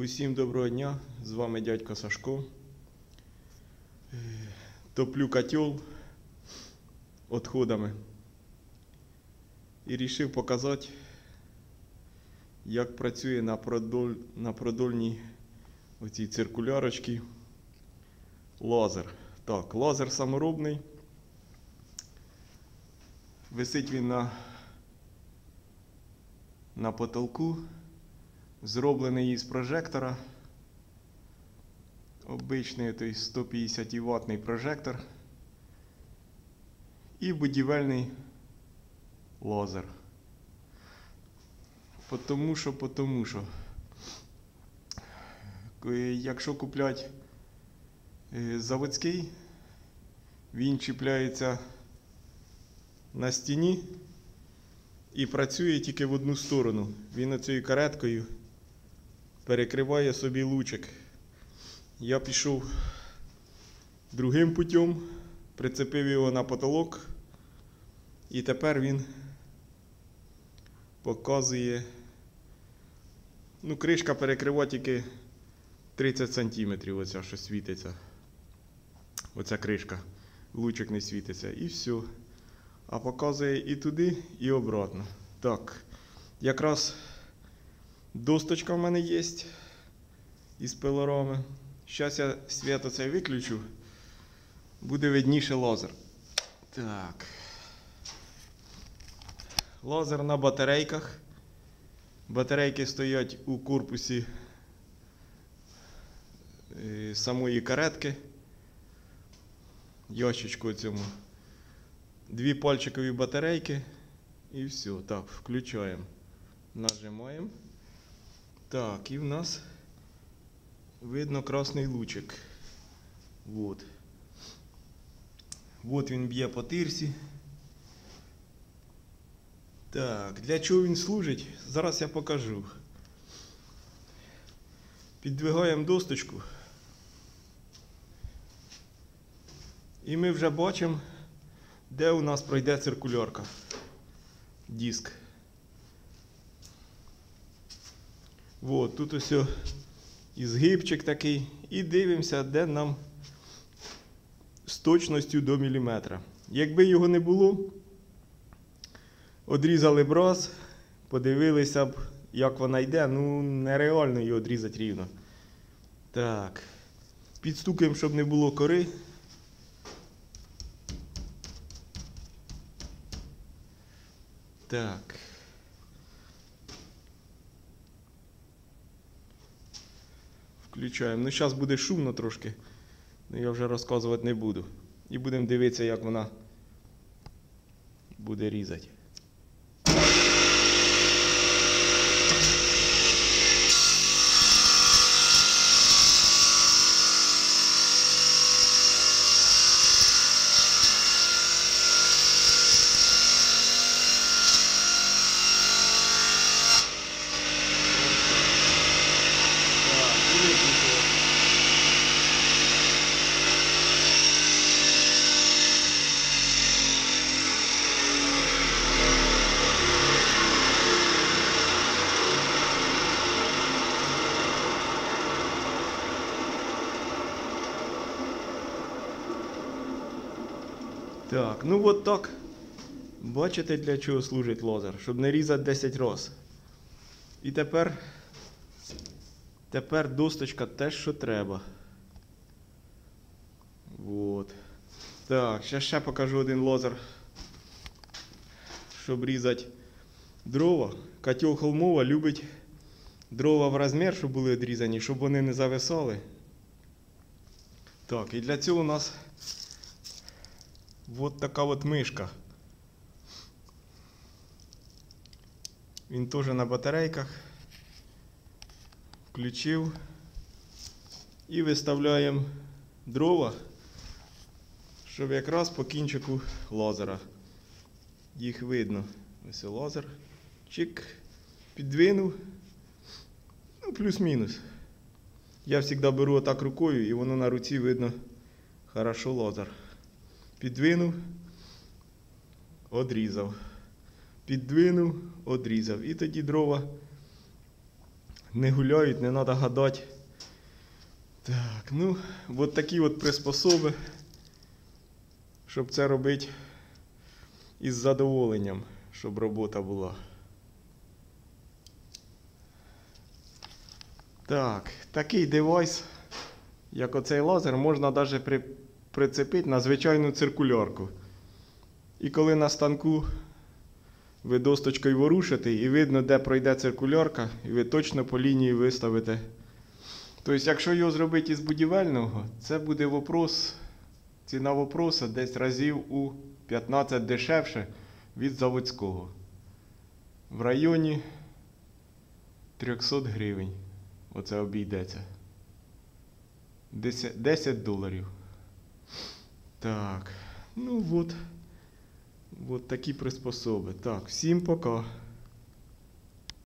Усім доброго дня, з вами дядько Сашко. Е, Топлю котел відходами. І вирішив показати, як працює на, продоль... на продольній оцій циркулярочці лазер. Так, лазер саморобний. Висить він на, на потолку зроблений із прожектора. Обичний той 150 ваттний прожектор. І будівельний лазер. Потому що, потому що. Якщо куплять е, заводський, він чіпляється на стіні і працює тільки в одну сторону. Він оцією кареткою перекриває собі лучик. Я пішов другим путем, прицепив його на потолок, і тепер він показує. Ну, кришка перекрива тільки 30 см, оця, що світиться. Оця кришка. Лучик не світиться. І все. А показує і туди, і обратно. Так. Якраз досточка в мене є із пилорами. Зараз я світ оцей виключу. Буде видніше лазер. Так. Лазер на батарейках. Батарейки стоять у корпусі е, самої каретки. Ящичку цьому. Дві пальчикові батарейки. І все. Так, включаємо. Нажимаємо. Так, і в нас видно красний лучик. Вот. Вот він б'є по тирсі. Так, для чого він служить? Зараз я покажу. Піддвигаємо досточку. І ми вже бачимо, де у нас пройде циркульорка. Диск. Вот, тут ось ізгибчик такий. І дивимося, де нам з точністю до міліметра. Якби його не було, одрізали б раз, подивилися б, як вона йде. Ну, нереально її одрізати рівно. Так. Підстукаємо, щоб не було кори. Так. Включаємо. Ну, зараз буде шумно трошки. але я вже розказувати не буду. І будемо дивитися, як вона буде різати. Так, ну от так. Бачите, для чого служить лазер? Щоб не різати 10 роз. І тепер, тепер досточка те, що треба. Вот. Так, ще ще покажу один лазер. Щоб різати дрова. Котел холмова любить дрова в розмір, щоб були відрізані, щоб вони не зависали. Так, і для цього у нас вот така от мишка. Він теж на батарейках. Включив. І виставляємо дрова, щоб якраз по кінчику лазера. Їх видно. Ось лазер. Чик. Підвинув. Ну, плюс-мінус. Я завжди беру отак рукою і воно на руці видно хорошо лазер. Підвинув, одрізав. Піддвинув, одрізав. І тоді дрова не гуляють, не треба гадати. Так, ну, от такі от приспособи, щоб це робити із задоволенням, щоб робота була. Так, такий девайс, як оцей лазер, можна навіть при, прицепити на звичайну циркулярку. І коли на станку ви досточкою ворушите, і видно, де пройде циркулярка, і ви точно по лінії виставите. Тобто, якщо його зробити із будівельного, це буде вопрос, ціна вопроса десь разів у 15 дешевше від заводського. В районі 300 гривень. Оце обійдеться. 10, 10 доларів. Так. Ну от. От такі приспособи. Так, всім пока.